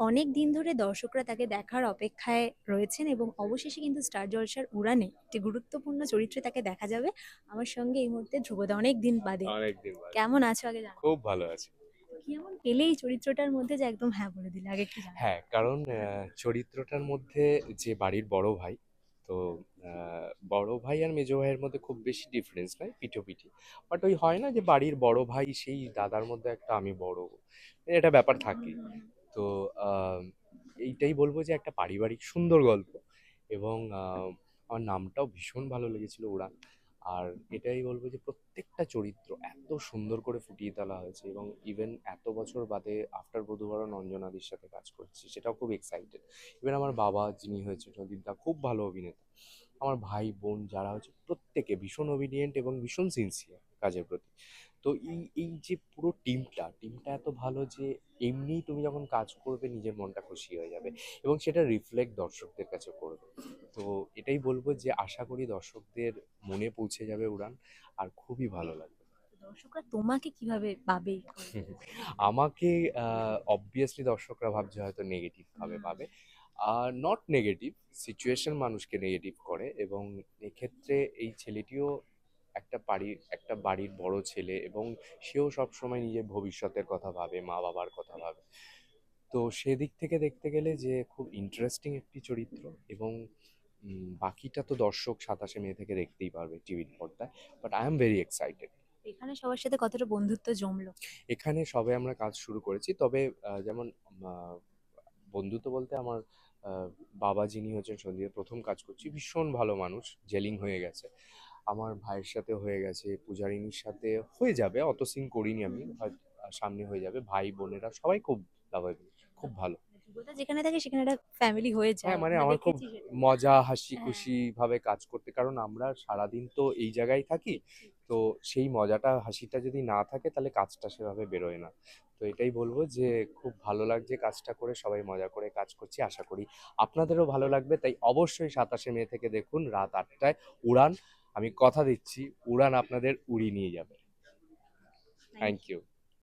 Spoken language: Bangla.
অনেক দিন ধরে দর্শকরা তাকে দেখার অপেক্ষায় রয়েছেন এবং অবশেষে কিন্তু স্টার জলসার উড়ানে একটি গুরুত্বপূর্ণ চরিত্রে তাকে দেখা যাবে। আমার সঙ্গে এই মুহূর্তে ধ্রুবদা অনেক দিন বাদে। কেমন আছো আগে জানো? খুব ভালো আছে। কেমন পেলে এই চরিত্রটার মধ্যে যে একদম হ্যাঁ বলে দিলে আগে জানো। হ্যাঁ কারণ চরিত্রটার মধ্যে যে বাড়ির বড় ভাই তো বড় ভাই আর মেজো ভাইয়ের মধ্যে খুব বেশি ডিফারেন্স নাই পিঠোপিঠি। বাট ওই হয় না যে বাড়ির বড় ভাই সেই দাদার মধ্যে একটা আমি বড়। এটা ব্যাপার থাকে তো এইটাই বলব যে একটা পারিবারিক সুন্দর গল্প। এবং আমার নামটাও ভীষণ ভালো লেগেছিল উড়ান আর এটাই বলব যে প্রত্যেকটা চরিত্র এত সুন্দর করে ফুটিয়ে তোলা হয়েছে এবং ইভেন এত বছর বাদে আফটার বধুবরণ অঞ্জনাদির সাথে কাজ করছি, সেটাও খুব এক্সাইটেড ইভেন আমার বাবা যিনি হয়েছে সদীপদা খুব ভালো অভিনেতা। আমার ভাই, বোন যারা হচ্ছে প্রত্যেকে ভীষণ অবিডিয়েন্ট এবং ভীষণ সিনসিয়ার কাজের প্রতি। তো এই এই যে পুরো টিমটা টিমটা এত ভালো যে এমনিই তুমি যখন কাজ করবে নিজের মনটা খুশি হয়ে যাবে এবং সেটা রিফ্লেক্ট দর্শকদের কাছে করবে। তো এটাই বলব যে আশা করি দর্শকদের মনে পৌঁছে যাবে উড়ান আর খুবই ভালো লাগবে। দর্শকরা তোমাকে কীভাবে পাবে? আমাকে অবভিয়াসলি দর্শকরা ভাবছে হয়তো নেগেটিভ ভাবে পাবে। আর নট নেগেটিভ সিচুয়েশন মানুষকে নেগেটিভ করে এবং এক্ষেত্রে এই ছেলেটিও একটা বাড়ির একটা বাড়ির বড় ছেলে এবং সেও সবসময় নিজের ভবিষ্যতের কথা ভাবে মা বাবার কথা ভাবে। তো সেদিক থেকে দেখতে গেলে যে খুব ইন্টারেস্টিং একটি চরিত্র এবং বাকিটা তো দর্শক সাতাশে মে থেকে দেখতেই পারবে টিভির পর্দায় but I am very excited এখানে সবার সাথে কতটা বন্ধুত্ব জমলো? এখানে সবে আমরা কাজ শুরু করেছি তবে যেমন বন্ধুত্ব বলতে আমার বাবা যিনি হচ্ছেন সন্দীপের প্রথম কাজ করছি ভীষণ ভালো মানুষ জেলিং হয়ে গেছে। আমার ভাইয়ের সাথে হয়ে গেছে পূজারিনীর সাথে হয়ে যাবে অত সিন করিনি আমি সামনে হয়ে যাবে ভাই বোনেরা সবাই খুব লাভাইবল খুব ভালো। যেখানে থাকে সেখানে একটা ফ্যামিলি হয়ে যায় হ্যাঁ মানে আমার খুব মজা হাসি হ্যাঁ। খুশি ভাবে কাজ করতে কারণ আমরা সারাদিন তো এই জায়গায় থাকি তো সেই মজাটা হাসিটা যদি না থাকে তাহলে কাজটা সেভাবে বেরোয় না। তো এটাই বলব যে খুব ভালো লাগছে কাজটা করে সবাই মজা করে কাজ করছি আশা করি আপনাদেরও ভালো লাগবে তাই অবশ্যই সাতাশে মে থেকে দেখুন রাত আটটায় উড়ান। আমি কথা দিচ্ছি উড়ান আপনাদের উড়িয়ে নিয়ে যাবে। Thank you